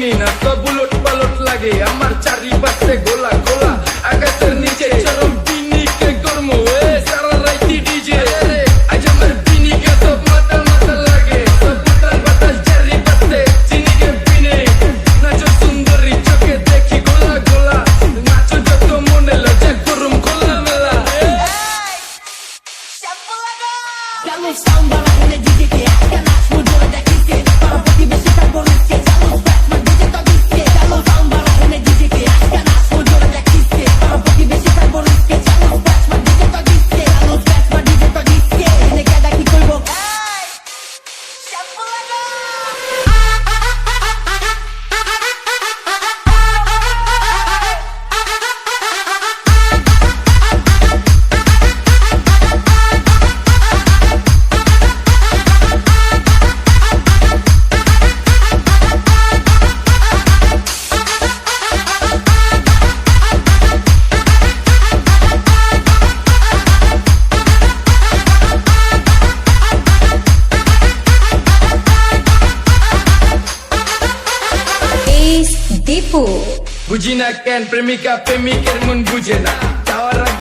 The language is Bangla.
চিনি না, তো বুলট পালট লাগে। আমার চারি গোলা গোলা, আকাশের নিচে চরম পিনিকে কর্ম হয়ে সারা রাইতি ডিজে আজ আমার লাগে। সব পিনে। সুন্দরী চোখে দেখি গোলা গোলা। যত মনে লজা করুম খোলা মেলা। Tell me দীপু বুঝি না কেন প্রেমিকা প্রেমিকের মন বুঝে না